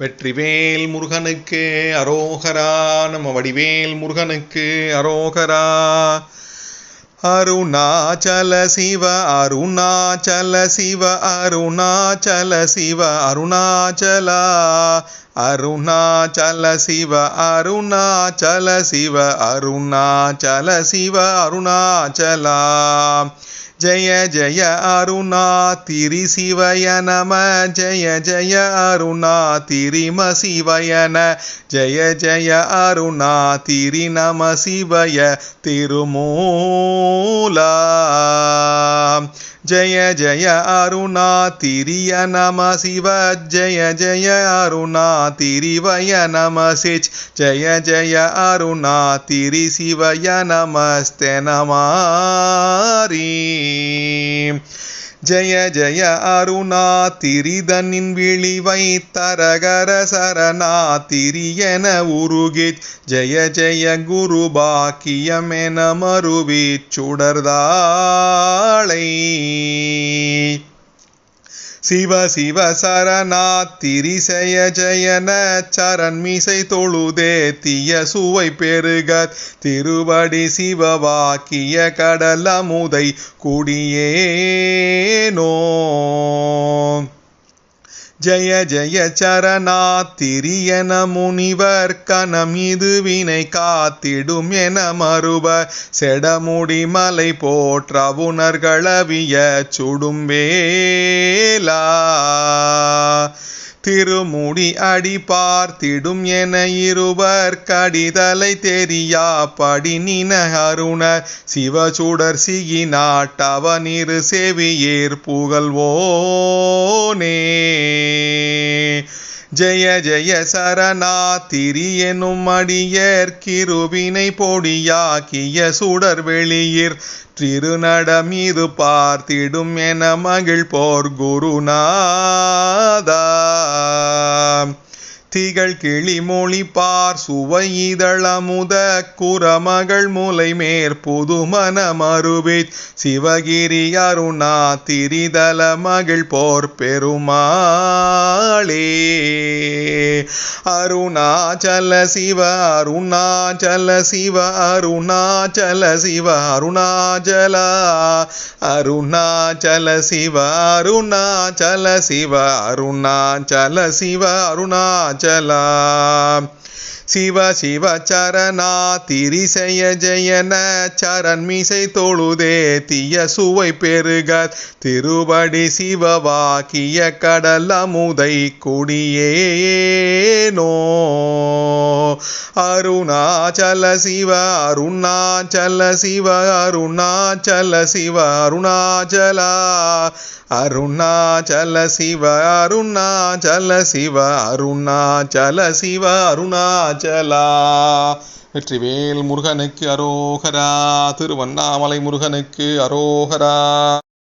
வெற்றிவேல் முருகனுக்கு அரோகரா நம்ம வடிவேல் முருகனுக்கு அரோகரா. அருணாச்சல சிவ அருணாச்சல சிவ அருணாச்சல சிவ அருணாச்சலா. அருணாச்சல சிவ அருணாச்சல சிவ அருணாச்சல சிவ அருணாச்சலா. ஜய ஜய அருணா திரி சிவய நம ஜய ஜய அருணா திரிம சிவயன ஜய ஜய அருணா திரி நம சிவய திருமூலா ஜய ஜய அருணா திரிய நம சிவ ஜய ஜய அருணா திரிவய நம சிச் ஜய ஜய அருணா ஜய ஜய அருணா திரிதனின் விழிவை தரகர சரணா திரியென உருகிச் ஜய ஜய குரு பாக்கியமென மருவிச் சுடர்தாளை சிவ சிவ சரணா திரிசய ஜயன சரண்மிசை தொழுதே தீய சுவை பெருக திருவடி சிவவாக்கிய கடலமுதை குடியேனோ. ஜய ஜய சரணா திரியன முனிவர் கணம் இது வினை காத்திடும் என மறுப செடமுடி மலை போற்ற போற்றவுணர்களவிய சுடும்பேலா திருமுடி அடி பார்த்திடும் என இருவர் கடிதலை தெரியா படி நின அருணர். சிவசுடர் சிகி நாட்டவனிரு செவியேர் புகழ்வோனே. ஜெய ஜெய சரணா திரி எனும் அடியர் கிருவினை பொடியாக்கிய சுடர் வெளியிர். திருநடமீது பார்த்திடும் என மகிழ் போர் குருநாதா. திகழ் கிளிமொழிப்பார் மொழி பார் குரமகள் முலை மேற் புதுமன மருவிச் சிவகிரி அருணா திரிதல மகிழ் போர் பெருமாளே. அருணாச்சல சிவ அருணாச்சல சிவ அருணாச்சல சிவ அருணாச்சலா அருணாச்சல சிவ அருணாச்சல சிவ அருணாச்சல சிவ அருணாச்சல चला சிவ சிவ சரணா திரிசய ஜெயன சரண்மிசை தொழுதே தீய சுவை பெருக திருவடி சிவவாக்கிய கடல் அமுதை கொடியேனோ. அருணாச்சல சிவ அருணாச்சல சிவ அருணாச்சல சிவ அருணாச்சலா அருணாச்சல சிவ அருணாச்சல சிவ அருணாச்சல சிவ அருணா அருணாச்சலா வெற்றிவேல் முருகனுக்கு அரோகரா. திருவண்ணாமலை முருகனுக்கு அரோகரா.